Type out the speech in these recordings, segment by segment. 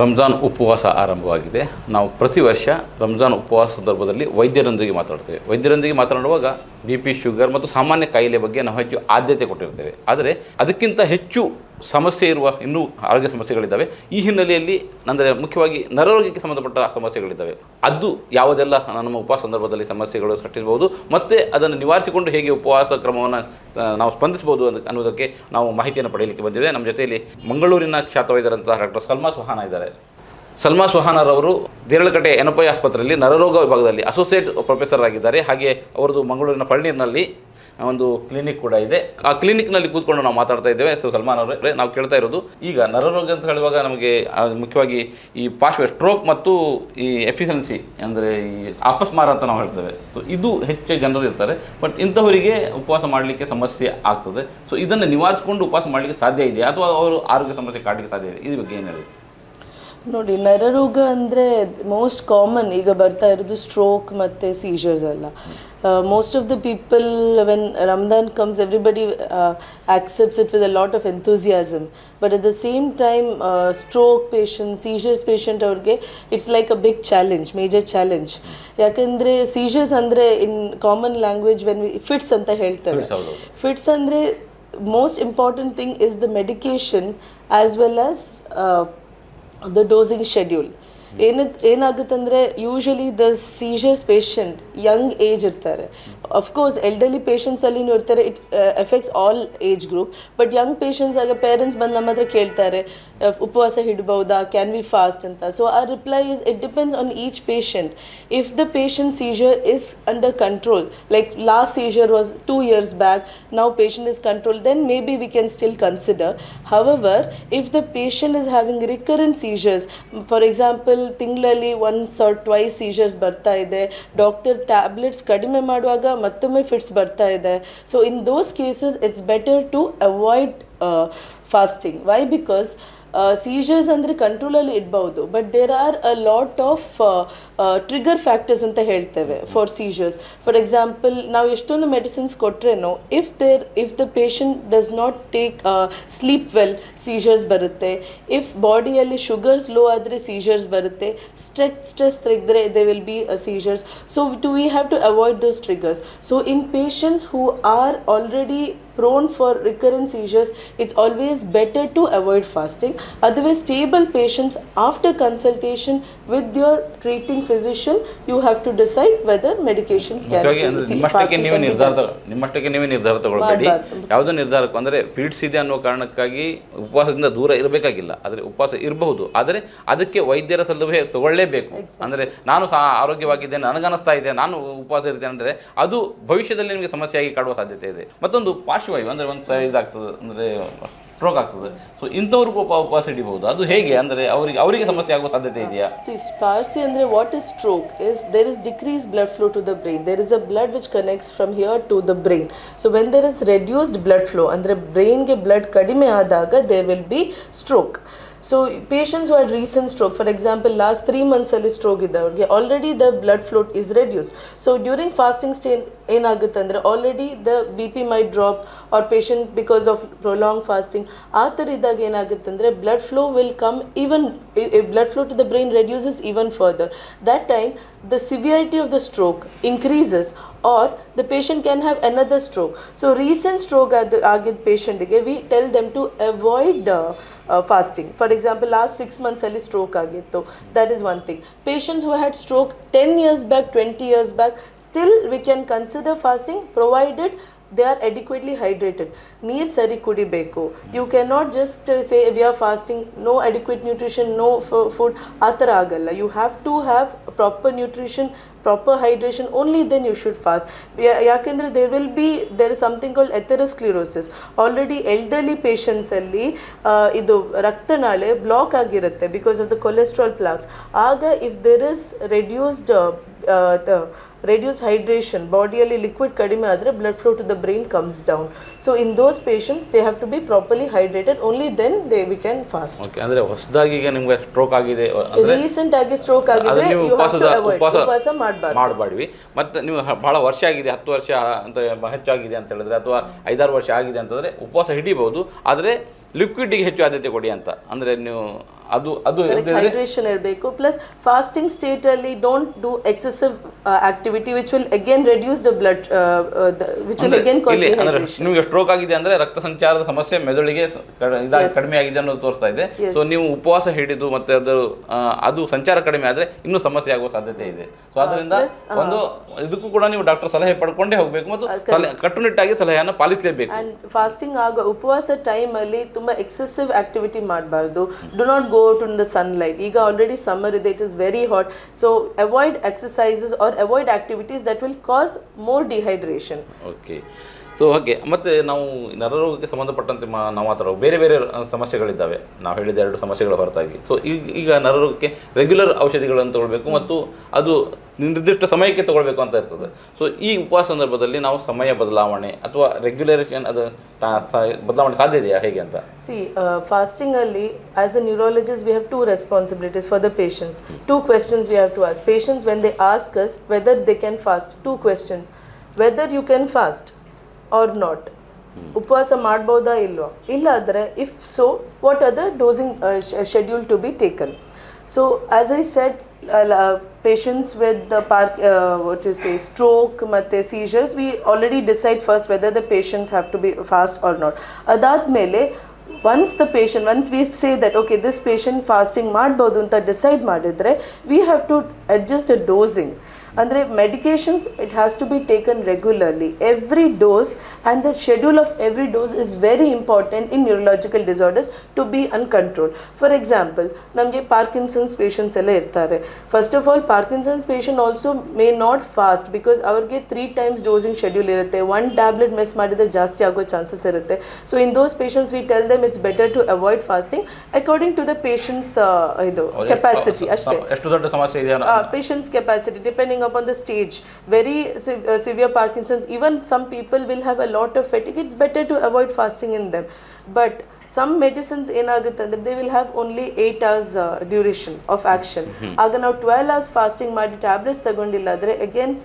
ರಂಜಾನ್ ಉಪವಾಸ ಆರಂಭವಾಗಿದೆ. ನಾವು ಪ್ರತಿ ವರ್ಷ ರಂಜಾನ್ ಉಪವಾಸ ಸಂದರ್ಭದಲ್ಲಿ ವೈದ್ಯರೊಂದಿಗೆ ಮಾತಾಡ್ತೇವೆ. ವೈದ್ಯರೊಂದಿಗೆ ಮಾತನಾಡುವಾಗ ಬಿ ಪಿ ಶುಗರ್ ಮತ್ತು ಸಾಮಾನ್ಯ ಕಾಯಿಲೆ ಬಗ್ಗೆ ನಾವು ಹೆಚ್ಚು ಆದ್ಯತೆ ಕೊಟ್ಟಿರ್ತೇವೆ. ಆದರೆ ಅದಕ್ಕಿಂತ ಹೆಚ್ಚು ಸಮಸ್ಯೆ ಇರುವ ಇನ್ನೂ ಆರೋಗ್ಯ ಸಮಸ್ಯೆಗಳಿದ್ದಾವೆ. ಈ ಹಿನ್ನೆಲೆಯಲ್ಲಿ ಅಂದರೆ ಮುಖ್ಯವಾಗಿ ನರರೋಗಕ್ಕೆ ಸಂಬಂಧಪಟ್ಟ ಸಮಸ್ಯೆಗಳಿದ್ದಾವೆ. ಅದು ಯಾವುದೆಲ್ಲ ನಮ್ಮ ಉಪವಾಸ ಸಂದರ್ಭದಲ್ಲಿ ಸಮಸ್ಯೆಗಳು ಸೃಷ್ಟಿಸಬಹುದು ಮತ್ತು ಅದನ್ನು ನಿವಾರಿಸಿಕೊಂಡು ಹೇಗೆ ಉಪವಾಸ ಕ್ರಮವನ್ನು ನಾವು ಸ್ಪಂದಿಸಬಹುದು ಅಂತ ಅನ್ನೋದಕ್ಕೆ ನಾವು ಮಾಹಿತಿಯನ್ನು ಪಡೆಯಲಿಕ್ಕೆ ಬಂದಿದೆ ನಮ್ಮ ಜೊತೆಯಲ್ಲಿ ಮಂಗಳೂರಿನ ಖ್ಯಾತ ಡಾಕ್ಟರ್ ಸಲ್ಮಾ ಸುಹಾನ ಇದ್ದಾರೆ. ಸಲ್ಮಾ ಸುಹಾನರವರು ದೇರಳಕಟ್ಟೆ ಎನಪೈ ಆಸ್ಪತ್ರೆಯಲ್ಲಿ ನರರೋಗ ವಿಭಾಗದಲ್ಲಿ ಅಸೋಸಿಯೇಟ್ ಪ್ರೊಫೆಸರ್ ಆಗಿದ್ದಾರೆ. ಹಾಗೆ ಅವರದು ಮಂಗಳೂರಿನ ಪಳನೀರಿನಲ್ಲಿ ಒಂದು ಕ್ಲಿನಿಕ್ ಕೂಡ ಇದೆ. ಆ ಕ್ಲಿನಿಕ್ನಲ್ಲಿ ಕೂತ್ಕೊಂಡು ನಾವು ಮಾತಾಡ್ತಾ ಇದ್ದೇವೆ. ಸಲ್ಮಾನ್ ಅವರೇ, ನಾವು ಕೇಳ್ತಾ ಇರೋದು, ಈಗ ನರರೋಗ ಅಂತ ಹೇಳುವಾಗ ನಮಗೆ ಮುಖ್ಯವಾಗಿ ಈ ಪಾರ್ಶ್ವ ಸ್ಟ್ರೋಕ್ ಮತ್ತು ಈ ಎಫಿಷಿಯನ್ಸಿ ಅಂದರೆ ಈ ಅಪಸ್ಮಾರ ಅಂತ ನಾವು ಹೇಳ್ತೇವೆ. ಸೊ ಇದು ಹೆಚ್ಚು ಜನರು ಇರ್ತಾರೆ. ಬಟ್ ಇಂಥವರಿಗೆ ಉಪವಾಸ ಮಾಡಲಿಕ್ಕೆ ಸಮಸ್ಯೆ ಆಗ್ತದೆ. ಸೊ ಇದನ್ನು ನಿವಾರಿಸಿಕೊಂಡು ಉಪವಾಸ ಮಾಡಲಿಕ್ಕೆ ಸಾಧ್ಯ ಇದೆಯಾ? ಅಥವಾ ಅವರು ಆರೋಗ್ಯ ಸಮಸ್ಯೆ ಕಾಡಲಿಕ್ಕೆ ಸಾಧ್ಯ ಇದೆ ಈ ಬಗ್ಗೆ ಏನು ಹೇಳಿ ನೋಡಿ ನರರೋಗ ಅಂದರೆ ಮೋಸ್ಟ್ ಕಾಮನ್ ಈಗ ಬರ್ತಾ ಇರೋದು ಸ್ಟ್ರೋಕ್ ಮತ್ತು ಸೀಜರ್ಸ್ ಎಲ್ಲ. Most of the people when Ramadan comes everybody accepts it with a lot of enthusiasm but at the same time stroke patient seizures patient ಅವ್ರಿಗೆ it's like a big challenge major challenge ಯಾಕಂದರೆ seizures ಅಂದರೆ in common language when we fits ಅಂತ ಹೇಳ್ತಾರೆ. Fits ಅಂದರೆ most important thing is the medication as well as the dosing schedule ಏನಕ್ಕೆ ಏನಾಗುತ್ತಂದರೆ usually the seizures patient young age ಇರ್ತಾರೆ. Of course elderly ಪೇಷಂಟ್ಸಲ್ಲಿ ಇರ್ತಾರೆ. It effects all age group but young patients ಆಗ parents ಬಂದು ನಮ್ಮ ಹತ್ರ ಕೇಳ್ತಾರೆ ಅಹ್, ಉಪವಾಸ ಹಿಡ್ಬೋದಾ ಕ್ಯಾನ್ ವಿ ಫಾಸ್ಟ್ ಅಂತ. ಸೊ ಆ reply is it depends on each patient if the patient seizure is under control like last seizure was two years back now patient is controlled then maybe we can still consider. However if the patient is having recurrent seizures for example ತಿಂಗಳಲ್ಲಿ once or twice seizures ಬರ್ತಾ ಇದೆ. Doctor tablets ಕಡಿಮೆ ಮಾಡುವಾಗ ಮತ್ತೊಮ್ಮೆ fits ಬರ್ತಾ ಇದೆ. So in those cases it's better to avoid fasting why because seizures ಅಂದರೆ ಕಂಟ್ರೋಲಲ್ಲಿ ಇಡ್ಬೋದು but there are a lot of trigger factors ಅಂತ ಹೇಳ್ತೇವೆ ಫಾರ್ ಸೀಜರ್ಸ್ ಫಾರ್ ಎಕ್ಸಾಂಪಲ್ ನಾವು ಎಷ್ಟೊಂದು medicines ಕೊಟ್ರೇನೋ if there if the patient does not take sleep well seizures ಬರುತ್ತೆ. If ಬಾಡಿಯಲ್ಲಿ sugars low ಆದರೆ ಸೀಜರ್ಸ್ ಬರುತ್ತೆ ಸ್ಟ್ರೆಸ್ ಸ್ಟ್ರೆಸ್ ತೆಗೆದ್ರೆ they will be seizures so to we have to avoid those triggers so in patients who are already prone for recurrent seizures, it's always better to avoid fasting. Otherwise, stable patients, after consultation with your treating physician, you have to decide whether medications can ಮುಖ್ಯವಾಗಿ ಅಂದ್ರೆ see, ನಿಮ್ಮಷ್ಟಕ್ಕೆ ನೀವೇ ನಿರ್ಧಾರ ತಗೊ- ನಿಮ್ಮಷ್ಟಕ್ಕೆ ನೀವೇ ನಿರ್ಧಾರ ತಗೊಳ್ಬೇಡಿ. ಮಾಡ್ಬಾರ್ದು. ಯಾವುದೋ ನಿರ್ಧಾರಕ್ಕೂ ಅಂದರೆ ಫೀಡ್ಸ್ ಇದೆ ಅನ್ನೋ ಕಾರಣಕ್ಕಾಗಿ ಉಪವಾಸದಿಂದ ದೂರ ಇರಬೇಕಾಗಿಲ್ಲ. ಆದರೆ ಉಪವಾಸ ಇರಬಹುದು. ಆದರೆ ಅದಕ್ಕೆ ವೈದ್ಯರ ಸಲಹೆ ತಗೊಳ್ಳೇಬೇಕು. ಅಂದರೆ ನಾನು ಸಹ ಆರೋಗ್ಯವಾಗಿದ್ದೇನೆ ನನಗನ್ನಿಸ್ತಾ ಇದೆ ನಾನು ಉಪವಾಸ ಇರ್ತೇನೆ ಅಂದರೆ ಅದು ಭವಿಷ್ಯದಲ್ಲಿ ನಿಮಗೆ ಸಮಸ್ಯೆಯಾಗಿ ಕಾಡುವ ಸಾಧ್ಯತೆ ಇದೆ. ಮತ್ತೊಂದು ಪಾರ್ಶ್ವವಾಯು ಅಂದರೆ ಒಂದು ಇದಾಗ್ತದೆ ಅಂದರೆ ಸ್ಟ್ರೋಕ್ ಆಗ್ತದೆ. ಸೊ ಇಂಥವ್ರಿಗೆ ಉಪವಾಸ ಹಿಡಿಬಹುದು. ಅದು ಹೇಗೆ? ಅಂದರೆ ಅವರಿಗೆ ಅವರಿಗೆ ಸಮಸ್ಯೆ ಆಗುವ ಸಾಧ್ಯತೆ ಇದೆಯಾ? ಸಿ ಸ್ಪಾರ್ಸಿ ಅಂದರೆ what is stroke is there is decrease blood flow to the brain there is a blood which connects from here to the brain so when there is reduced blood flow ಅಂದರೆ ಬ್ರೈನ್ಗೆ blood ಕಡಿಮೆ ಆದಾಗ there will be stroke stroke. So patients who had recent stroke for example last three ಮಂತ್ಸಲ್ಲಿ stroke ಇದ್ದವ್ರಿಗೆ already the blood flow is reduced so during fasting state ಏನಾಗುತ್ತೆ ಅಂದರೆ already the B P may drop or patient because of prolong fasting ಆ ಥರ ಇದ್ದಾಗ ಏನಾಗುತ್ತೆ ಅಂದರೆ blood flow will come even blood flow to the brain reduces even further that time the severity of the stroke increases or the patient can have another stroke. So, recent stroke ಆದ ಆಗಿದ್ದ ಪೇಷಂಟ್ಗೆ we tell them to avoid fasting for example last six ಮಂತ್ಸಲ್ಲಿ stroke ಆಗಿತ್ತು. That is one thing patients who had stroke ten years back twenty years back still we can consider fasting provided they are adequately hydrated ನೀರು ಸರಿ ಕುಡಿಬೇಕು. You can not just say we are fasting no adequate nutrition no food ಆ ಥರ ಆಗಲ್ಲ. You have to have proper nutrition proper hydration only then you should fast ಯಾಕೆಂದರೆ there will be there is something called atherosclerosis already elderly ಪೇಷಂಟ್ಸಲ್ಲಿ ಇದು ರಕ್ತನಾಳೆ block ಆಗಿರುತ್ತೆ because of the cholesterol plaques ಆಗ if there is reduced reduce hydration ಬಾಡಿಯಲ್ಲಿ liquid ಕಡಿಮೆ ಆದರೆ blood flow to the brain comes down so in those patients they have to be properly hydrated only then they we can fast okay ಅಂದರೆ ಹೊಸದಾಗಿ ಈಗ ನಿಮಗೆ stroke ಆಗಿದೆ recent ಆಗಿ stroke ಆಗಿದೆ ಉಪವಾಸ ಮಾಡಬಾರ್ದು. ಮತ್ತೆ ಮತ್ತು ನೀವು ಭಾಳ ಬಹಳ ವರ್ಷ ಆಗಿದೆ ಹತ್ತು ವರ್ಷ ಅಂತ ಹೆಚ್ಚಾಗಿದೆ ಅಂತ ಹೇಳಿದ್ರೆ ಅಥವಾ ಐದಾರು ವರ್ಷ ಆಗಿದೆ ಅಂತಂದರೆ ಉಪವಾಸ ಹಿಡಿಬಹುದು ಆದರೆ ಲಿಕ್ವಿಡ್ಗೆ ಹೆಚ್ಚು ಆದ್ಯತೆ ಕೊಡಿ ಅಂತ. ಅಂದರೆ ನೀವು ಅದು ಅದು ಹೈಡ್ರೇಷನ್ ಇರಬೇಕು. ಪ್ಲಸ್ ಫಾಸ್ಟಿಂಗ್ ಸ್ಟೇಟ್ ಅಲ್ಲಿ don't do excessive activity which will again reduce the blood which will again ನಿಮಗೆ ಸ್ಟ್ರೋಕ್ ಆಗಿದೆ ಅಂದ್ರೆ ರಕ್ತ ಸಂಚಾರದ ಸಮಸ್ಯೆ ಮೆದುಳಿಗೆ ಕಡಿಮೆ ಆಗಿದೆ ಅನ್ನೋದು ತೋರಿಸ್ತಾ ಇದೆ. ಸೊ ನೀವು ಉಪವಾಸ ಹಿಡಿದು ಮತ್ತೆ ಅದು ಅದು ಸಂಚಾರ ಕಡಿಮೆ ಆದ್ರೆ ಇನ್ನೂ ಸಮಸ್ಯೆ ಆಗುವ ಸಾಧ್ಯತೆ ಇದೆ. ಸೊ ಅದರಿಂದ ಒಂದು ಇದಕ್ಕೂ ಕೂಡ ನೀವು ಡಾಕ್ಟರ್ ಸಲಹೆ ಪಡ್ಕೊಂಡೇ ಹೋಗಬೇಕು ಮತ್ತು ಸಲಹೆ ಕಟ್ಟುನಿಟ್ಟಾಗಿ ಸಲಹೆಯನ್ನು ಪಾಲಿಸಲೇಬೇಕು. ಫಾಸ್ಟಿಂಗ್ ಆಗ ಉಪವಾಸ ಟೈಮಲ್ಲಿ ಅಲ್ಲಿ ತುಂಬಾ ಎಕ್ಸೆಸಿವ್ ಆಕ್ಟಿವಿಟಿ ಮಾಡಬಾರ್ದು. Do not go to the sunlight ಈಗ ಆಲ್ರೆಡಿ ಸಮ್ಮರ್ ಇದೆ it is very hot so avoid exercises or avoid activities that will cause more dehydration okay so ಹಾಗೆ ಮತ್ತೆ ನಾವು ನರರೋಗಕ್ಕೆ ಸಂಬಂಧಪಟ್ಟಂತೆ ಮಾ ನಾವು ಮಾತಾಡೋ ಬೇರೆ ಬೇರೆ ಸಮಸ್ಯೆಗಳಿದ್ದಾವೆ. ನಾವು ಹೇಳಿದ ಎರಡು ಸಮಸ್ಯೆಗಳ ಹೊರತಾಗಿ. ಸೊ ಈಗ ಈಗ ನರರೋಗಕ್ಕೆ ರೆಗ್ಯುಲರ್ ಔಷಧಿಗಳನ್ನು ತಗೊಳ್ಬೇಕು ಮತ್ತು ಅದು ನಿರ್ದಿಷ್ಟ ಸಮಯಕ್ಕೆ ತಗೊಳ್ಬೇಕು ಅಂತ ಇರ್ತದೆ. ಸೊ ಈ ಉಪವಾಸ ಸಂದರ್ಭದಲ್ಲಿ ನಾವು ಸಮಯ ಬದಲಾವಣೆ ಅಥವಾ ರೆಗ್ಯುಲರೇಷನ್ ಅದು ಬದಲಾವಣೆ ಸಾಧ್ಯ ಇದೆಯಾ? ಹೇಗೆ ಅಂತ? ಸಿ ಫಾಸ್ಟಿಂಗ್ ಅಲ್ಲಿ as a a we have have responsibilities for the patients too questions we have to ask patients when they they ask us whether they can fast, two questions. Whether you can or not ಉಪವಾಸ ಮಾಡ್ಬೋದಾ ಇಲ್ವೋ? ಇಲ್ಲಾದರೆ if so what are the dosing schedule to be taken so as I said patients with the park what is a stroke ಮತ್ತು seizures we already decide first whether the patients have to be fast or not ಅದಾದಮೇಲೆ once the patient once we say that okay this patient fasting ಮಾಡ್ಬೋದು ಅಂತ decide ಮಾಡಿದರೆ we have to adjust a dosing ಅಂದರೆ medications it has to be taken regularly every dose and the schedule of every dose is very important in neurological disorders to be in control for example ನಮಗೆ Parkinson's patients ಎಲ್ಲ ಇರ್ತಾರೆ. First of all Parkinson's patient also may not fast because ಅವ್ರಿಗೆ three times dosing schedule ಇರುತ್ತೆ. One tablet miss ಮಾಡಿದ್ರೆ ಜಾಸ್ತಿ ಆಗೋ chances ಇರುತ್ತೆ. So in those patients we tell them it's better to avoid fasting according to the patients ಇದು capacity ಅಷ್ಟೇ. ಎಷ್ಟು ದೊಡ್ಡ ಸಮಸ್ಯೆ ಇದೆಯಾ ಅನ್ನೋ- uh, up on the stage very se- uh, severe parkinson's even some people will have a lot of fatigue it's better to avoid fasting in them but some medicines in ಅಂದರೆ they will have only eight hours duration of action ಆಗ ನಾವು twelve hours fasting ಮಾಡಿ tablets ತಗೊಂಡಿಲ್ಲ ಅಂದರೆ again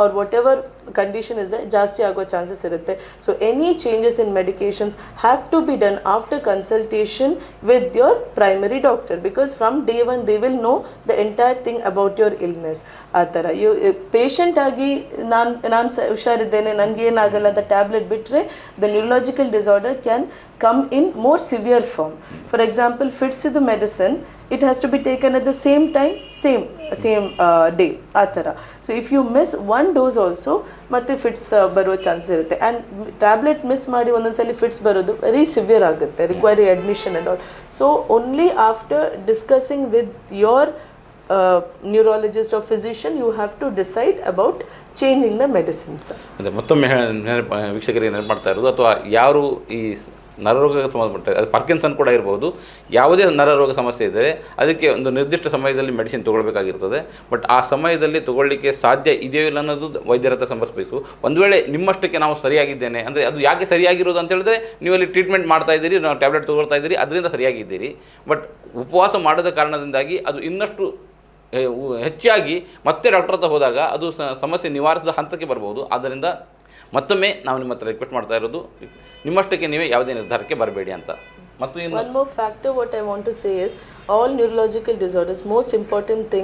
or whatever whatever condition is ಜಾಸ್ತಿ ಆಗೋ chances ಇರುತ್ತೆ. So any changes in medications have to be done after consultation with your primary doctor because from day one they will know the entire thing about your illness ಆ ಥರ. You patient ಆಗಿ ನಾನು ನಾನು ಸ ಹುಷಾರಿದ್ದೇನೆ ನನಗೆ ಏನಾಗಲ್ಲ ಅಂತ ಟ್ಯಾಬ್ಲೆಟ್ ಬಿಟ್ಟರೆ the neurological disorder can come in more severe form for example fits ಇದು medicine it has to be taken at the same time same same day ಆ ಥರ. So if you miss one dose also ಮತ್ತೆ fits ಬರುವ chances ಇರುತ್ತೆ. And tablet miss ಮಾಡಿ ಒಂದೊಂದ್ಸಲಿ fits ಬರೋದು very severe ಆಗುತ್ತೆ require admission and all so only after discussing with your neurologist or physician you have to decide about changing the medicines ಅದೇ ಮತ್ತೊಮ್ಮೆ ವೀಕ್ಷಕರಿಗೆ ನೆನಪು ಮಾಡ್ತಾ ಇರೋದು ಅಥವಾ ಯಾರು ಈ ನರರೋಗಕ್ಕೆ ಸಂಬಂಧಪಟ್ಟ ಅದು ಪರ್ಕಿನ್ಸನ್ ಕೂಡ ಇರ್ಬೋದು. ಯಾವುದೇ ನರರೋಗ ಸಮಸ್ಯೆ ಇದ್ದರೆ ಅದಕ್ಕೆ ಒಂದು ನಿರ್ದಿಷ್ಟ ಸಮಯದಲ್ಲಿ ಮೆಡಿಸಿನ್ ತೊಗೊಳ್ಬೇಕಾಗಿರ್ತದೆ. ಬಟ್ ಆ ಸಮಯದಲ್ಲಿ ತೊಗೊಳ್ಳಿಕ್ಕೆ ಸಾಧ್ಯ ಇದೆಯೋ ಇಲ್ಲ ಅನ್ನೋದು ವೈದ್ಯರ ಹತ್ರ ಒಂದು ವೇಳೆ ನಿಮ್ಮಷ್ಟಕ್ಕೆ ನಾವು ಸರಿಯಾಗಿದ್ದೇನೆ, ಅಂದರೆ ಅದು ಯಾಕೆ ಸರಿಯಾಗಿರೋದು ಅಂತ ಹೇಳಿದ್ರೆ ನೀವು ಅಲ್ಲಿ ಟ್ರೀಟ್ಮೆಂಟ್ ಮಾಡ್ತಾ ಇದ್ದೀರಿ, ನಾವು ಟ್ಯಾಬ್ಲೆಟ್ ತೊಗೊಳ್ತಾ ಇದ್ದೀರಿ, ಅದರಿಂದ ಸರಿಯಾಗಿದ್ದೀರಿ. ಬಟ್ ಉಪವಾಸ ಮಾಡದ ಕಾರಣದಿಂದಾಗಿ ಅದು ಇನ್ನಷ್ಟು ಹೆಚ್ಚಾಗಿ ಮತ್ತೆ ಡಾಕ್ಟರ್ ಹತ್ರ ಹೋದಾಗ ಅದು ಸಮಸ್ಯೆ ನಿವಾರಿಸಿದ ಹಂತಕ್ಕೆ ಬರ್ಬೋದು. ಆದ್ದರಿಂದ ಮತ್ತೊಮ್ಮೆ ನಾವು ನಿಮ್ಮ ಹತ್ರ ರಿಕ್ವೆಸ್ಟ್ ಮಾಡ್ತಾ ಇರೋದು ನಿಮ್ಮಷ್ಟಕ್ಕೆ ನೀವೇ ಯಾವುದೇ ನಿರ್ಧಾರಕ್ಕೆ ಬರಬೇಡಿ ಅಂತ ಮತ್ತು ಇನ್ನು factor want to say is all neurological disorders most important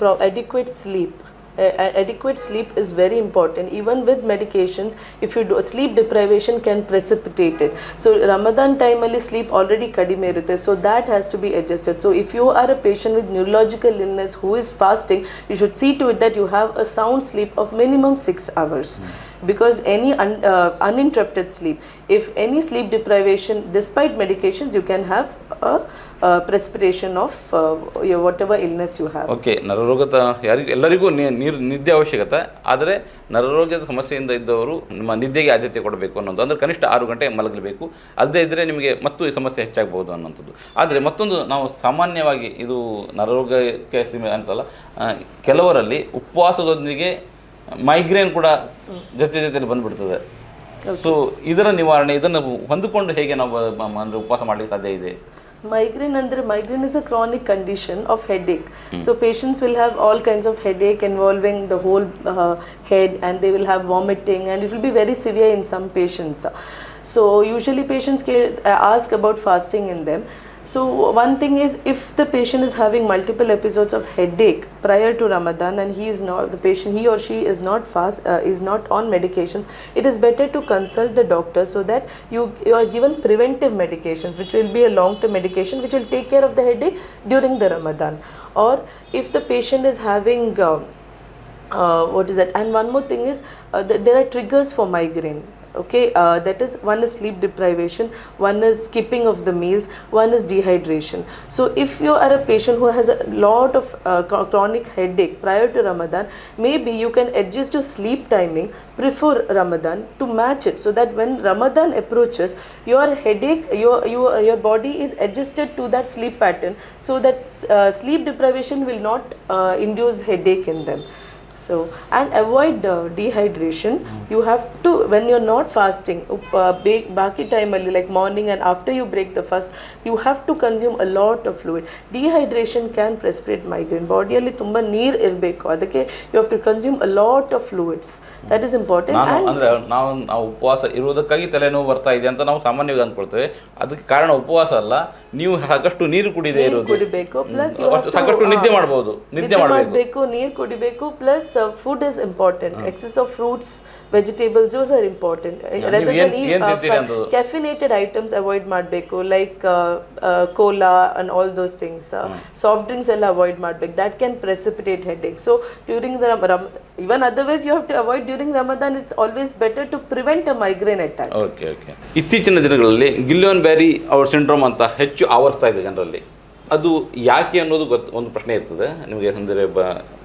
pro- adequate sleep. A- sleep adequate sleep is very important even with medications if you do sleep deprivation can precipitate it so ramadan time ಅಲ್ಲಿ sleep already ಕಡಿಮೆ ಇರುತ್ತೆ so that has to be adjusted so if you are a patient with neurological illness who is fasting you should see to it that you have a sound sleep of minimum 6 hours because any un- uh, uninterrupted sleep. If any sleep deprivation despite medications you can have a, a precipitation of uh, your whatever illness you have. Okay ನರರೋಗದ ಯಾರಿಗೂ ಎಲ್ಲರಿಗೂ ನೀರು ನಿದ್ದೆ ಅವಶ್ಯಕತೆ. ಆದರೆ ನರರೋಗ್ಯದ ಸಮಸ್ಯೆಯಿಂದ ಇದ್ದವರು ನಿಮ್ಮ ನಿದ್ದೆಗೆ ಆದ್ಯತೆ ಕೊಡಬೇಕು ಅನ್ನೋದು. ಅಂದರೆ ಕನಿಷ್ಠ ಆರು ಗಂಟೆ ಮಲಗಲೇಬೇಕು ಅಲ್ಲದೇ ಇದ್ದರೆ ನಿಮಗೆ ಮತ್ತು ಈ ಸಮಸ್ಯೆ ಹೆಚ್ಚಾಗಬಹುದು ಅನ್ನೋಂಥದ್ದು. ಆದರೆ ಮತ್ತೊಂದು ನಾವು ಸಾಮಾನ್ಯವಾಗಿ ಇದು ನರರೋಗಕ್ಕೆ ಅಂತಲ್ಲ ಕೆಲವರಲ್ಲಿ ಉಪವಾಸದೊಂದಿಗೆ ಮೈಗ್ರೇನ್ ಕೂಡ ಜೊತೆ ಜೊತೆಯಲ್ಲಿ ಬಂದ್ಬಿಡ್ತದೆ. ಸೊ ಇದರ ನಿವಾರಣೆ ಇದನ್ನು ಹೊಂದಿಕೊಂಡು ಹೇಗೆ ನಾವು ಉಪವಾಸ ಮಾಡಲಿಕ್ಕೆ ಸಾಧ್ಯ ಇದೆ? ಮೈಗ್ರೇನ್ ಅಂದರೆ migraine is a chronic condition of headache so patients will have all kinds of headache involving the whole head and they will have vomiting and it will be very severe in some patients so usually patients ಕೇಳ್ ask about fasting in them So one thing is if the patient is having multiple episodes of headache prior to Ramadan and he is not the patient he or she is not fast uh, is not on medications, it is better to consult the doctor so that you you are given preventive medications which will be a long term medication which will take care of the headache during the Ramadan. Or if the patient is having um, uh, what is that and one more thing is uh, th- there are triggers for migraine okay uh, that is one is sleep deprivation one is skipping of the meals one is dehydration. So if you are a patient who has a lot of uh, chronic headache prior to ramadan maybe you can adjust your sleep timing before ramadan to match it so that when ramadan approaches your headache your your, your body is adjusted to that sleep pattern so that uh, sleep deprivation will not uh, induce headache in them so and avoid uh, dehydration you have to when you're not fasting up- uh, ba- baki time ಅಲ್ಲಿ like morning and after you break the fast you have to consume a lot of fluid dehydration can precipitate migraine ಬಾಡಿಯಲ್ಲಿ ತುಂಬ ನೀರು ಇರಬೇಕು ಅದಕ್ಕೆ you have to consume a lot of fluids that is important ನಾನು ಅಂದ್ರೆ ನಾವು ನಾವು ಉಪವಾಸ ಇರುವುದಕ್ಕಾಗಿ ತಲೆನೋವು ಬರ್ತಾ ಇದೆ ಅಂತ ನಾವು ಸಾಮಾನ್ಯವಾಗಿ ಅಂದ್ಕೊಳ್ತೇವೆ. ಅದಕ್ಕೆ ಕಾರಣ ಉಪವಾಸ ಅಲ್ಲ. ನೀವು ಸಾಕಷ್ಟು ನೀರು ಕುಡಿದೇ ಇರೋದು ಕುಡಿಬೇಕು ಪ್ಲಸ್ ಸಾಕಷ್ಟು ನಿದ್ದೆ ಮಾಡಬಹುದು ನಿದ್ದೆ ಮಾಡಬೇಕು. ನೀರು ಕುಡಿಬೇಕು plus food is important excess of fruits vegetable juice are important? Caffeinated items avoid ಮಾಡಬೇಕು. Like cola and all those things soft drinks ಎಲ್ಲ ಅವಾಯ್ಡ್ ಮಾಡಬೇಕು. That can precipitate headache so during the even otherwise you have to avoid during Ramadan it's always better to prevent a migraine attack okay okay ಇತ್ತೀಚಿನ ದಿನಗಳಲ್ಲಿ ಗಿಲ್ಲಿಯೋನ್ ಬ್ಯಾರಿ ಅವ್ರ syndrome ಅಂತ ಹೆಚ್ಚು ಆವರ್ಸ್ತಾ ಇದೆ ಜನರಲ್ಲಿ. ಅದು ಯಾಕೆ ಅನ್ನೋದು ಗೊತ್ತು ಒಂದು ಪ್ರಶ್ನೆ ಇರ್ತದೆ. ನಿಮಗೆ ಅಂದರೆ ಬ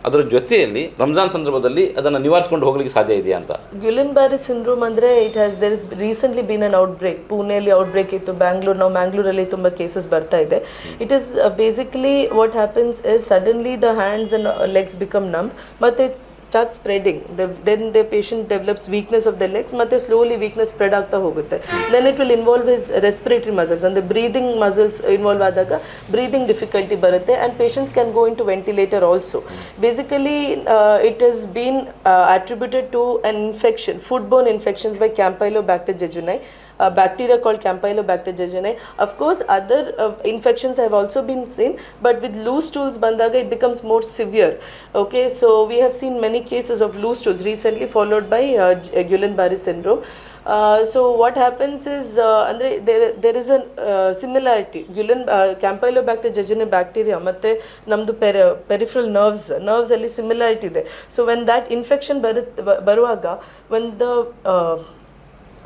ಅದರ ಜೊತೆಯಲ್ಲಿ ರಂಜಾನ್ ಸಂದರ್ಭದಲ್ಲಿ ಅದನ್ನು ನಿವಾರಿಸ್ಕೊಂಡು ಹೋಗ್ಲಿಕ್ಕೆ ಸಾಧ್ಯ ಇದೆಯಾ ಅಂತ? ಗ್ಯುಲಿನ್ ಬ್ಯಾರಿ ಸಿಂಡ್ರೋಮ್ ಅಂದರೆ it has there is recently been an outbreak ಪುಣೆಯಲ್ಲಿ ಔಟ್ ಬ್ರೇಕ್ ಇತ್ತು ಬ್ಯಾಂಗ್ಳೂರ್ ನಾವು ಮ್ಯಾಂಗ್ಳೂರಲ್ಲಿ ತುಂಬ ಕೇಸಸ್ ಬರ್ತಾ ಇದೆ. It is basically what happens is suddenly the hands and legs become numb ಮತ್ತು it's start spreading then the patient develops weakness of the legs ಮತ್ತು slowly weakness spread ಆಗ್ತಾ ಹೋಗುತ್ತೆ. Then it will involve his respiratory muscles ಅಂದರೆ breathing muscles involve ಆದಾಗ breathing difficulty ಬರುತ್ತೆ and patients can go into ventilator also basically it has been uh, attributed to an infection, foodborne infections by Campylobacter jejuni, a bacteria called Campylobacter jejuni. Of course, other uh, infections have also been seen, but with loose stools bandaga, it becomes more severe. Okay, so we have seen many cases of loose stools recently, followed by uh, J- Guillain-Barré syndrome. Uh, so what happens is uh, ಅಂದ್ರೆ there there is a uh, similarity Guillain uh, Campylobacter jejuni bacteria ಮತ್ತೆ ನಮ್ಮದು peri peripheral nerves nerves ಅಲ್ಲಿ similarity ಇದೆ so when that infection ಬರುತ್ತೆ ಬ- ಬರುವಾಗ when the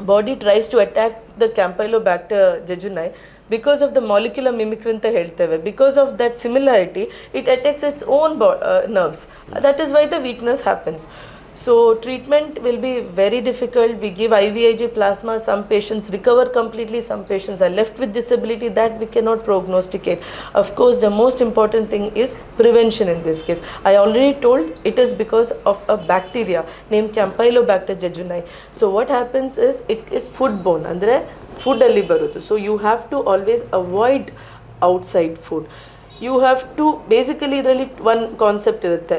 body tries to attack the campylobacter jejuni because of the molecular mimicry ಅಂತ ಹೇಳ್ತೇವೆ because of that similarity it attacks its own ಬಾ nerves that is why the weakness happens So treatment will be very difficult. We give IVIG plasma. Some patients recover completely. Some patients are left with disability that we cannot prognosticate. Of course, the most important thing is prevention in this case. I already told it is because of a bacteria named Campylobacter jejuni. So what happens is it is foodborne. ಅಂದರೆ food ಅಲ್ಲಿ ಬರುವುದು. So you have to always avoid outside food. you have to basically ಇದರಲ್ಲಿ one concept ಇರುತ್ತೆ.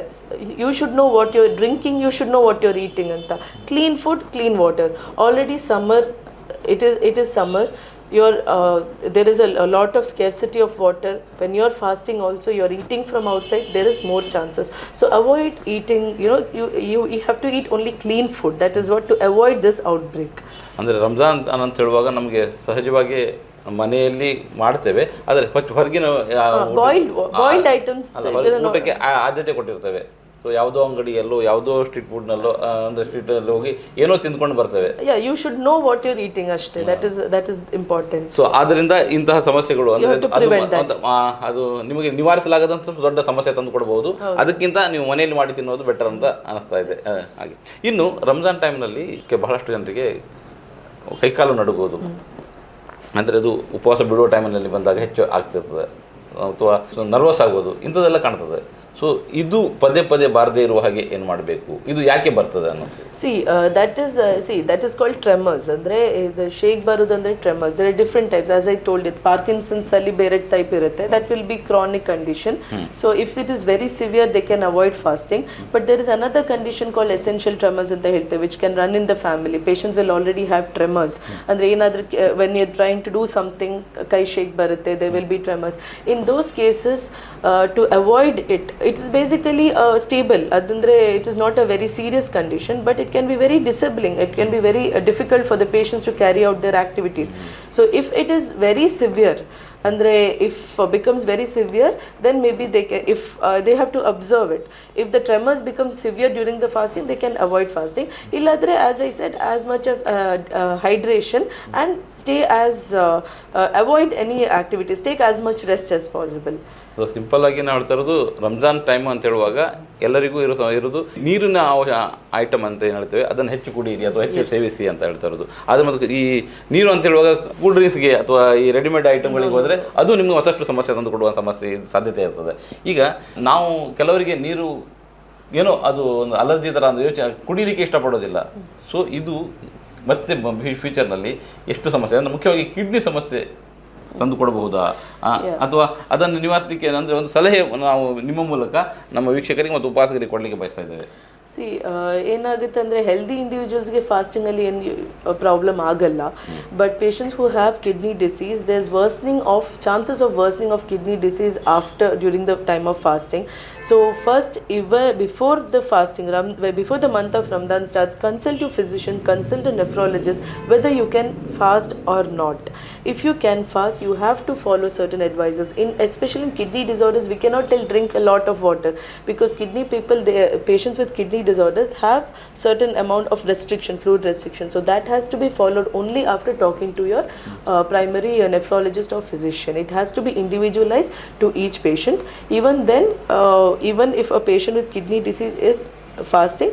You should know what you're drinking you should know what you're eating ಅಂತ. Clean food clean water already summer it is it is summer your there is a lot of scarcity of water when you are fasting also you are eating from outside there is more chances so avoid eating you know you you have to eat only clean food that is what to avoid this outbreak ಅಂದರೆ ರಂಜಾನ್ ಅಂತ ಹೇಳುವಾಗ ನಮಗೆ ಸಹಜವಾಗಿ ಮನೆಯಲ್ಲಿ ಮಾಡ್ತೇವೆ ಆದರೆ ಹೊರಗಿನ boiled ಹೊರಗೆ ಊಟಕ್ಕೆ ಆದ್ಯತೆ ಕೊಟ್ಟಿರ್ತೇವೆ. ಸೊ ಯಾವುದೋ ಅಂಗಡಿಯಲ್ಲೋ ಯಾವುದೋ ಸ್ಟ್ರೀಟ್ ಫುಡ್ನಲ್ಲೋ ಅಂದರೆ ಸ್ಟ್ರೀಟಲ್ಲಿ ಹೋಗಿ ಏನೋ ತಿಂದ್ಕೊಂಡು ಬರ್ತೇವೆ. You should know what you're eating ಅಷ್ಟೇ. That is that is important so ಆದ್ದರಿಂದ ಇಂತಹ ಸಮಸ್ಯೆಗಳು ಅಂದರೆ ಅದು ಅದು- ನಿಮಗೆ ನಿವಾರಿಸಲಾಗದಂತ ದೊಡ್ಡ ಸಮಸ್ಯೆ ತಂದು ಕೊಡಬಹುದು ಅದಕ್ಕಿಂತ ನೀವು ಮನೆಯಲ್ಲಿ ಮಾಡಿ ತಿನ್ನೋದು ಬೆಟರ್ ಅಂತ ಅನಿಸ್ತಾ ಇದೆ. ಹಾಗೆ. ಇನ್ನು ರಂಜಾನ್ ಟೈಮ್ನಲ್ಲಿ ಬಹಳಷ್ಟು ಜನರಿಗೆ ಕೈಕಾಲು ನಡುಗೋದು ಅಂದರೆ ಅದು ಉಪವಾಸ ಬಿಡುವ ಟೈಮಲ್ಲಿ ಬಂದಾಗ ಹೆಚ್ಚು ಆಗ್ತಿರ್ತದೆ. ಅಥವಾ ನರ್ವಸ್ ಆಗ್ಬೋದು. ಇಂಥದ್ದೆಲ್ಲ ಕಾಣ್ತದೆ. ಸೊ ಇದು ಪದೇ ಪದೇ ಬಾರದೇ ಇರುವ ಹಾಗೆ ಏನು ಮಾಡಬೇಕು? ಇದು ಯಾಕೆ ಬರ್ತದೆ ಅನ್ನೋದು. See that is see that is called tremors ಅಂದರೆ ಇದು shake ಬರೋದಂದ್ರೆ tremors there different types as I told ಇದು ಪಾರ್ಕಿನ್ಸನ್ಸ್ ಅಲ್ಲಿ ಬೇರೆ ಟೈಪ್ ಇರುತ್ತೆ. That will be chronic condition so if it is very severe they can avoid fasting but there is another condition call essential tremors ಅಂತ ಹೇಳ್ತೇವೆ which can run in the family patients will already have tremors ಅಂದರೆ ಏನಾದರೂ when you trying to do something ಕೈ shake ಬರುತ್ತೆ they will be tremors in those cases to avoid it it's basically stable ಅದಂದರೆ it is not a very serious condition but it can be very disabling it can be very uh, difficult for the patients to carry out their activities so if it is very ಅಂದರೆ if becomes very severe then maybe they can if they have to observe it if the tremors become severe during the fasting they can avoid fasting ಇಲ್ಲಾದರೆ as I said as much a hydration and stay as avoid any activities take as much rest as possible so simple ಆಗಿ ನಾವು ಹೇಳ್ತಾ ಇರೋದು Ramzan time ಅಂತ ಹೇಳುವಾಗ ಎಲ್ಲರಿಗೂ ಇರೋ ಸಮಯ ಇರೋದು ನೀರಿನ ಐಟಮ್ ಅಂತ ಏನು ಹೇಳ್ತೇವೆ ಅದನ್ನು ಹೆಚ್ಚು ಕುಡಿಯಿರಿ ಅಥವಾ ಹೆಚ್ಚು ಸೇವಿಸಿ ಅಂತ ಹೇಳ್ತಾ ಇರೋದು. ಅದ್ರ ಮತ್ತು ಈ ನೀರು ಅಂತ ಹೇಳುವಾಗ ಕೂಲ್ ಡ್ರಿಂಕ್ಸ್ಗೆ ಅಥವಾ ಈ ರೆಡಿಮೇಡ್ ಐಟಮ್ಗಳಿಗೆ ಹೋದರೆ ಅದು ನಿಮಗೆ ಮತ್ತಷ್ಟು ಸಮಸ್ಯೆ ತಂದು ಕೊಡುವ ಸಮಸ್ಯೆ ಸಾಧ್ಯತೆ ಇರ್ತದೆ. ಈಗ ನಾವು ಕೆಲವರಿಗೆ ನೀರು ಏನೋ ಅದು ಒಂದು ಅಲರ್ಜಿ ಥರ ಅಂದರೆ ಯೋಚನೆ ಕುಡಿಲಿಕ್ಕೆ ಇಷ್ಟಪಡೋದಿಲ್ಲ. ಸೊ ಇದು ಮತ್ತೆ ಫ್ಯೂಚರ್ನಲ್ಲಿ ಎಷ್ಟು ಸಮಸ್ಯೆ ಅಂದರೆ ಮುಖ್ಯವಾಗಿ ಕಿಡ್ನಿ ಸಮಸ್ಯೆ ತಂದು ಕೊಡಬಹುದಾ? ಅಥವಾ ಅದನ್ನು ನಿವಾರಿಸಲಿಕ್ಕೆ ಅಂದರೆ ಒಂದು ಸಲಹೆ ನಾವು ನಿಮ್ಮ ಮೂಲಕ ನಮ್ಮ ವೀಕ್ಷಕರಿಗೆ ಮತ್ತು ಉಪಾಸಕರಿಗೆ ಕೊಡಲಿಕ್ಕೆ ಬಯಸ್ತಾ ಇದ್ದೇವೆ. ಸಿ ಏನಾಗುತ್ತೆ ಅಂದರೆ ಹೆಲ್ದಿ ಇಂಡಿವಿಜುವಲ್ಸ್ಗೆ ಫಾಸ್ಟಿಂಗಲ್ಲಿ ಏನು ಪ್ರಾಬ್ಲಮ್ ಆಗಲ್ಲ but patients who have kidney disease there is worsening of chances of worsening of kidney disease after during the time of fasting so first even before the fasting rum before the month of Ramadan starts consult you physician consult a nephrologist whether you can fast or not if you can fast you have to follow certain advices in especially in kidney disorders we cannot tell drink a lot of water because kidney people they, patients with kidney disorders have certain amount of restriction fluid restriction. So that has to be followed only after talking to your uh, primary uh, nephrologist or physician. It has to be individualized to each patient. Even then uh, even if a patient with kidney disease is fasting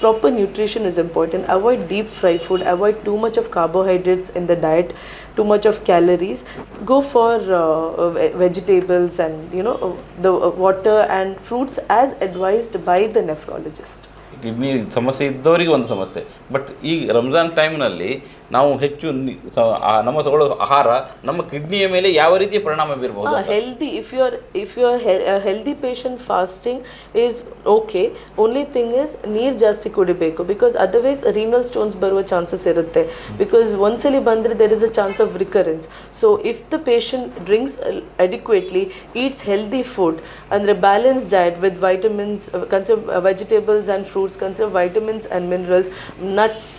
proper nutrition is important avoid deep fry food avoid too much of carbohydrates in the diet too much of calories go for uh, vegetables and you know uh, the uh, water and fruits as advised by the nephrologist kidney ಸಮಸ್ಯೆ ಇದ್ದವರಿಗೆ ಒಂದು ಸಮಸ್ಯೆ but ಈ ರಂಜಾನ್ ಟೈಮ್ನಲ್ಲಿ ನಾವು ಹೆಚ್ಚು ನಮ್ಮ ತಗೊಳ್ಳೋ ಆಹಾರ ನಮ್ಮ ಕಿಡ್ನಿಯ ಮೇಲೆ ಯಾವ ರೀತಿ ಪರಿಣಾಮ ಬೀರಬಹುದು healthy if you are if you he- healthy healthy fasting is okay only thing is ನೀರು ಜಾಸ್ತಿ ಕುಡಿಬೇಕು ಬಿಕಾಸ್ ಅದರ್ವೈಸ್ ರೀನಲ್ ಸ್ಟೋನ್ಸ್ ಬರುವ ಚಾನ್ಸಸ್ ಇರುತ್ತೆ. ಬಿಕಾಸ್ ಒಂದ್ಸಲಿ ಬಂದರೆ there is a chance of recurrence so if the patient drinks adequately eats healthy food ಅಂದರೆ balance diet with vitamins conserve vegetables and fruits conserve vitamins and minerals nuts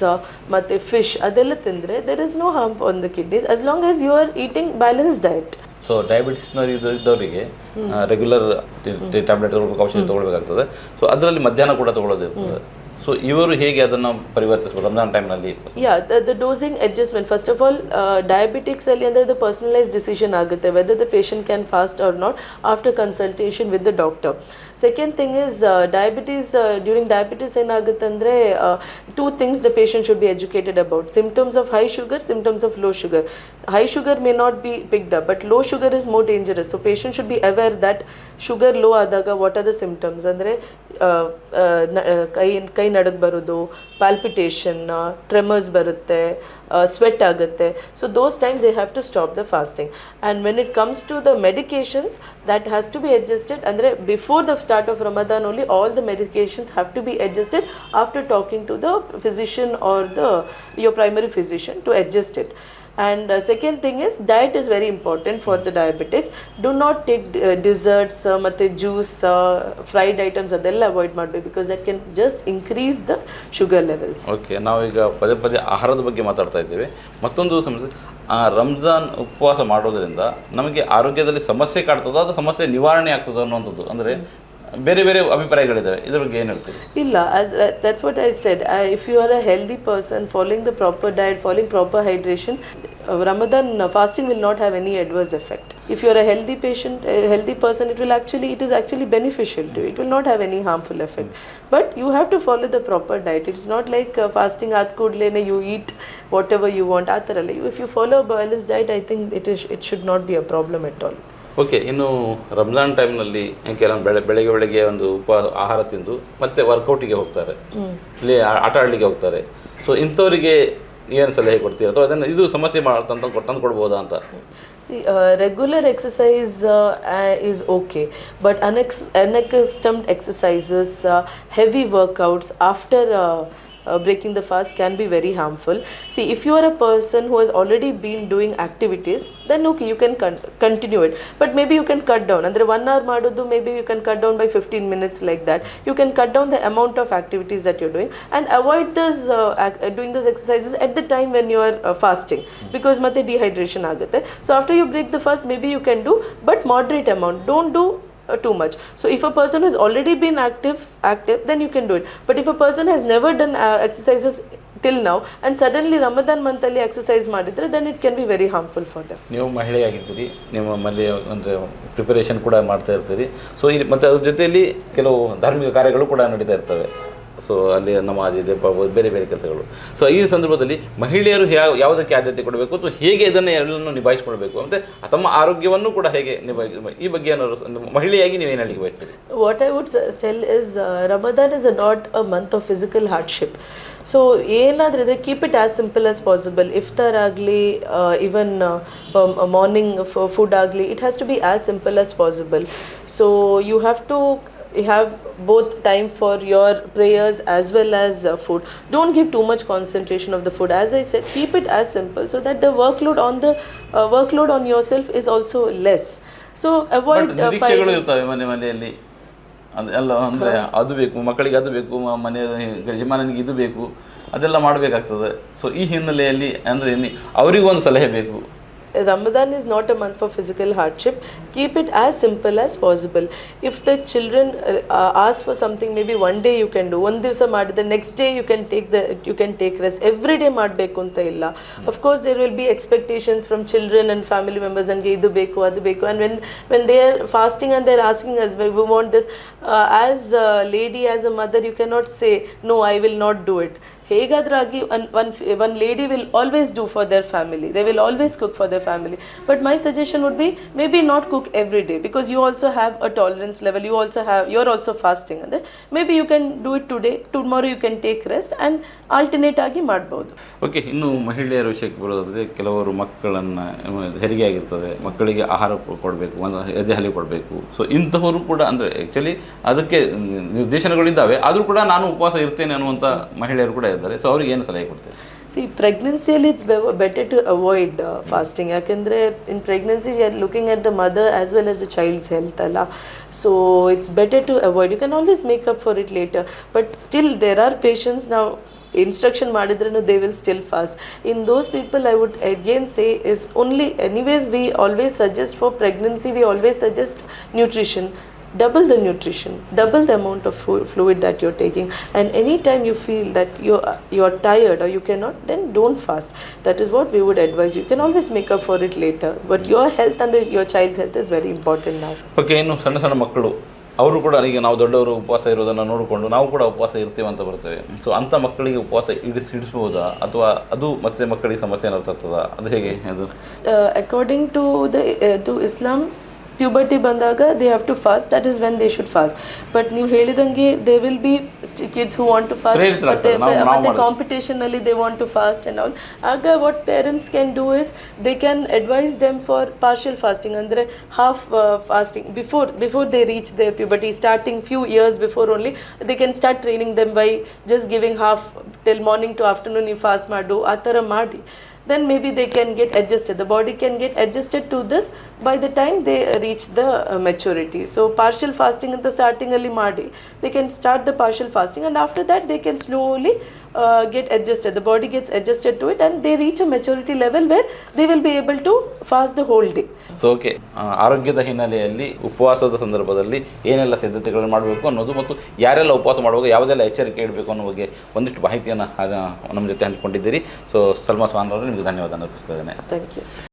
ಮತ್ತು fish ಅದೆಲ್ಲ ತಿಂದರೆ there is no harm on the kidneys as long as you are eating balance diet so ಡಯಾಬಿಟಿಸ್ನವ್ರು ಇದು ಇದ್ದವರಿಗೆ regular tablet ತಗೊಳ್ಬೇಕು ಔಷಧಿ ತಗೊಳ್ಬೇಕಾಗ್ತದೆ. So ಅದರಲ್ಲಿ ಮಧ್ಯಾಹ್ನ ಕೂಡ ತಗೊಳ್ಳೋದಿರ್ತದೆ. ಸೊ ಇವರು ಹೇಗೆ ಅದನ್ನು ಪರಿವರ್ತಿಸ್ಬೋದು ರಂಜಾನ್ ಟೈಮ್ನಲ್ಲಿ the dosing adjustment. First of all, uh, diabetics ಅಲ್ಲಿ ಅಂದ್ರೆ the personalized decision ಆಗುತ್ತೆ patient can fast or not after consultation with the doctor. Second thing is uh, diabetes, uh, during diabetes ಏನಾಗುತ್ತೆ ಅಂದರೆ two things the patient should be educated about. Symptoms of high sugar, symptoms of low sugar. High sugar may not be picked up, but low sugar is more dangerous. So patient should be aware that sugar low ಆದಾಗ what are the symptoms ಅಂದರೆ ಕೈ ಕೈ ನಡಗ್ ಬರೋದು palpitation tremors ಬರುತ್ತೆ sweat ಆಗುತ್ತೆ. So those times they have to stop the fasting and when it comes to the medications that has to be adjusted ಅಂದರೆ before the start of Ramadan only all the medications have to be adjusted after talking to the physician or the your primary physician to adjust it. And uh, second thing is diet is very important for the diabetics. Do not take uh, desserts uh, ಮತ್ತೆ juice fried items ಅದೆಲ್ಲ avoid ಮಾಡಬೇಕು because that can just increase the sugar levels okay ನಾವೀಗ ಪದೇ ಪದೇ ಆಹಾರದ ಬಗ್ಗೆ ಮಾತಾಡ್ತಾ ಇದ್ದೇವೆ. ಮತ್ತೊಂದು ಸಮಸ್ಯೆ ಆ ರಂಜಾನ್ ಉಪವಾಸ ಮಾಡೋದ್ರಿಂದ ನಮಗೆ ಆರೋಗ್ಯದಲ್ಲಿ ಸಮಸ್ಯೆ ಕಾಡ್ತದೋ ಅದು ಸಮಸ್ಯೆ ನಿವಾರಣೆ ಆಗ್ತದೋ ಅನ್ನೋಂಥದ್ದು ಅಂದರೆ ಬೇರೆ ಬೇರೆ ಅಭಿಪ್ರಾಯಗಳಿದ್ದಾವೆ ಇದ್ರ ಬಗ್ಗೆ ಏನು ಹೇಳ್ತೀವಿ ಇಲ್ಲ as that's what I said if you are a healthy person following the proper diet following proper hydration Ramadan fasting will not have any adverse effect a healthy patient a healthy person it will actually it is actually beneficial to you it will not have any harmful effect but you have to follow the proper diet it's not like uh, fasting ಆದ ಕೂಡಲೇ you eat whatever you want ಆ ಥರ ಅಲ್ಲ you follow a balanced diet i think it is it should not be a problem at all okay ಇನ್ನು ರಂಜಾನ್ ಟೈಮ್ನಲ್ಲಿ ಕೆಲವೊಂದು ಬೆಳೆ ಬೆಳಗ್ಗೆ ಬೆಳಗ್ಗೆ ಒಂದು ಉಪ ಆಹಾರ ತಿಂದು ಮತ್ತೆ ವರ್ಕೌಟಿಗೆ ಹೋಗ್ತಾರೆ. ಇಲ್ಲಿ ಆಟ ಆಡಲಿಕ್ಕೆ ಹೋಗ್ತಾರೆ. ಸೊ ಇಂಥವರಿಗೆ ಏನು ಸಲಹೆ ಕೊಡ್ತೀರಾ? ಅಥವಾ ಅದನ್ನು ಇದು ಸಮಸ್ಯೆ ಮಾಡ್ತಂತ ತಂದು ಕೊಡ್ಬೋದಾ ಅಂತ? Regular exercise is okay but ಅನ್ಎಕ್ಸ್ unaccustomed exercises heavy workouts after uh, heavy workouts after uh, uh, breaking the fast can be very harmful. See, if you are a person who has already been doing activities, then okay, you can con- continue it. But maybe you can cut down. Andre one hour madudu, maybe you can cut down by 15 minutes like that. You can cut down the amount of activities that you're doing and avoid this uh, ac- uh, doing those exercises at the time when you are uh, fasting because ಮತ್ತೆ dehydration ಆಗುತ್ತೆ so after you break the fast maybe you can do but moderate amount don't do uh, too much so if a person has already been active active then you can do it but if a person has never done uh, exercises now and suddenly ramadan month ಅಲ್ಲಿ exercise ಮಾಡಿದ್ರೆ then it can be very harmful for them ನೀವು ಮಹಿಳೆಯಾಗಿದ್ದೀರಿ ನಿಮ್ಮ ಮಲ್ಲಿ ಅಂದರೆ preparation ಕೂಡ ಮಾಡ್ತಾ ಇರ್ತೀರಿ ಸೊ ಇಲ್ಲಿ ಮತ್ತು ಅದ್ರ ಜೊತೆಯಲ್ಲಿ ಕೆಲವು ಧಾರ್ಮಿಕ ಕಾರ್ಯಗಳು ಕೂಡ ನಡೀತಾ ಇರ್ತವೆ ಸೊ ಅಲ್ಲಿ ನಮಾಜ್ ಇದೆ ಬೇರೆ ಬೇರೆ ಕೆಲಸಗಳು. ಸೊ ಈ ಸಂದರ್ಭದಲ್ಲಿ ಮಹಿಳೆಯರು ಯಾವ ಯಾವುದಕ್ಕೆ ಆದ್ಯತೆ ಕೊಡಬೇಕು ಅಥವಾ ಹೇಗೆ ಇದನ್ನು ಎಲ್ಲವನ್ನು ನಿಭಾಯಿಸಿಕೊಳ್ಬೇಕು ಮತ್ತು ತಮ್ಮ ಆರೋಗ್ಯವನ್ನು ಕೂಡ ಹೇಗೆ ನಿಭಾಯಿಸ ಈ ಬಗ್ಗೆ ಏನಾದ್ರು ಮಹಿಳೆಯಾಗಿ ನೀವೇನು ಹೇಳಲಿಕ್ಕೆ ಬಯಸ್ತೀರಿ? What I would tell is Ramadan is not a month of physical hardship so ಏನಾದರೂ ಇದ್ರೆ keep it as simple as possible ಇಫ್ತಾರ್ ಆಗಲಿ ಇವನ್ ಮಾರ್ನಿಂಗ್ ಫುಡ್ ಆಗಲಿ it has to be as simple as possible so you have to you have both time for your prayers as well as uh, food don't give too much concentration of the food as i said keep it as simple so that the workload on the uh, workload on yourself is also less so avoid uh, ನಿರೀಕ್ಷೆಗಳು fighting- ಇರ್ತವೆ ಮನೆ ಮನೆಯಲ್ಲಿ ಅದು ಎಲ್ಲ ಅಂದರೆ ಅದು ಬೇಕು ಮಕ್ಕಳಿಗೆ ಅದು ಬೇಕು ಮ- ಮನೆ ಯಜಮಾನನಿಗೆ ಇದು ಬೇಕು ಅದೆಲ್ಲ ಮಾಡಬೇಕಾಗ್ತದೆ ಸೊ ಈ ಹಿನ್ನೆಲೆಯಲ್ಲಿ ಅಂದರೆ ಅವರಿಗೂ ಒಂದು ಸಲಹೆ ಬೇಕು Ramadan is not a month for physical hardship. Keep it as simple as possible. If the children uh, uh, ask for something, maybe one day you can do. One ದಿವಸ ಮಾಡಿದ್ರೆ next day you can take the you can take rest. Every day ಮಾಡಬೇಕು ಅಂತ ಇಲ್ಲ. Of course there will be expectations from children and family members ನನಗೆ ಇದು ಬೇಕು ಅದು ಬೇಕು and when when they are fasting and they are asking us we we want this uh, as a lady as a mother you cannot say no I will not do it. ಹೇಗಾದ್ರೂ ಆಗಿ one one one lady will always do for their family. They will always cook for their family. But my suggestion would be, maybe not cook every day, because you also have a tolerance level, you also have, you are also fasting. ಅಂದರೆ maybe you can do it today, tomorrow you can take rest and alternate ಆಗಿ ಮಾಡ್ಬೋದು. Okay, ಇನ್ನು ಮಹಿಳೆಯರ ವಿಷಯಕ್ಕೆ ಬರೋದಾದರೆ ಕೆಲವರು ಮಕ್ಕಳನ್ನು, ಹೆರಿಗೆ ಆಗಿರ್ತದೆ, ಮಕ್ಕಳಿಗೆ ಆಹಾರ ಕೊಡಬೇಕು, ಒಂದು ಎದೆ ಹಾಲಿ ಕೊಡಬೇಕು. ಸೊ ಇಂಥವರು ಕೂಡ ಅಂದರೆ ಆ್ಯಕ್ಚುಲಿ ಅದಕ್ಕೆ ನಿರ್ದೇಶನಗಳಿದ್ದಾವೆ, ಆದರೂ ಕೂಡ ನಾನು ಉಪವಾಸ ಇರ್ತೇನೆ ಅನ್ನುವಂಥ ಮಹಿಳೆಯರು ಕೂಡ ಇದ್ದಾರೆ. ಸೊ ಅವ್ರಿಗೆ ಏನು ಸಲಹೆ ಕೊಡ್ತೇವೆ see ಪ್ರೆಗ್ನೆನ್ಸಿಯಲ್ಲಿ it's better to avoid fasting ಯಾಕೆಂದರೆ in pregnancy we are looking at the mother as well as the child's health ಅಲ್ಲ? So it's better to avoid you can always make up for it later but still there are patients ನಾವು instruction ಮಾಡಿದ್ರೂ they will still fast in those people I would again say is only anyways we always suggest for pregnancy we always suggest nutrition double the nutrition double the amount of fluid that you're taking and anytime you feel that you're you're tired or you cannot then don't fast that is what we would advise you can always make up for it later but your health and the, your child's health is very important now Okay, ಇನ್ನು ಸಣ್ಣ ಸಣ್ಣ ಮಕ್ಕಳು ಅವರು ಕೂಡ ಈಗ ನಾವು ದೊಡ್ಡವರು ಉಪವಾಸ ಇರೋದನ್ನು ನೋಡಿಕೊಂಡು ನಾವು ಕೂಡ ಉಪವಾಸ ಇರ್ತೀವಿ ಅಂತ ಬರ್ತೇವೆ ಸೊ ಅಂಥ ಮಕ್ಕಳಿಗೆ ಉಪವಾಸ ಇಡಿಸ್ ಇಡಿಸ್ಬೋದಾ ಅಥವಾ ಅದು ಮತ್ತೆ ಮಕ್ಕಳಿಗೆ ಸಮಸ್ಯೆ ಏನಾದ್ರು ತರ್ತದಾ ಅದು ಹೇಗೆ ಅದು according to the the Islam to islam puberty ಬಂದಾಗ they have to fast that is when they should fast but ನೀವು ಹೇಳಿದಂಗೆ they will be kids who want to fast ಮತ್ತೆ ಮತ್ತೆ ಕಾಂಪಿಟೇಷನ್ ಅಲ್ಲಿ they want to fast and all ಆಗ what parents can do is they can advise them for partial fasting ಅಂದರೆ half fasting before before they reach they puberty starting few years before only they can start training them by just giving half till morning to afternoon ನೀವು fast ಮಾಡು. ಆ ಥರ ಮಾಡಿ. then maybe they can get adjusted. The body can get adjusted to this by the time they reach the uh, maturity. So partial fasting in the starting early Mardi, they can start the partial fasting and after that they can slowly uh, get adjusted. The body gets adjusted to it and they reach a maturity level where they will be able to fast the whole day. So okay ಆರೋಗ್ಯದ ಹಿನ್ನೆಲೆಯಲ್ಲಿ ಉಪವಾಸದ ಸಂದರ್ಭದಲ್ಲಿ ಏನೆಲ್ಲ ಸಿದ್ಧತೆಗಳನ್ನು ಮಾಡಬೇಕು ಅನ್ನೋದು ಮತ್ತು ಯಾರೆಲ್ಲ ಉಪವಾಸ ಮಾಡುವಾಗ ಯಾವುದೆಲ್ಲ ಎಚ್ಚರಿಕೆ ಇಡಬೇಕು ಅನ್ನೋ ಬಗ್ಗೆ ಒಂದಿಷ್ಟು ಮಾಹಿತಿಯನ್ನು ನಮ್ಮ ಜೊತೆ ಹಂಚಿಕೊಂಡಿದ್ದೀರಿ. ಸೊ ಸಲ್ಮಾ ಸ್ವಾನ್ ಅವರು ನಿಮಗೆ ಧನ್ಯವಾದ ಅರ್ಪಿಸ್ತಾ ಇದ್ದೇನೆ. Thank you.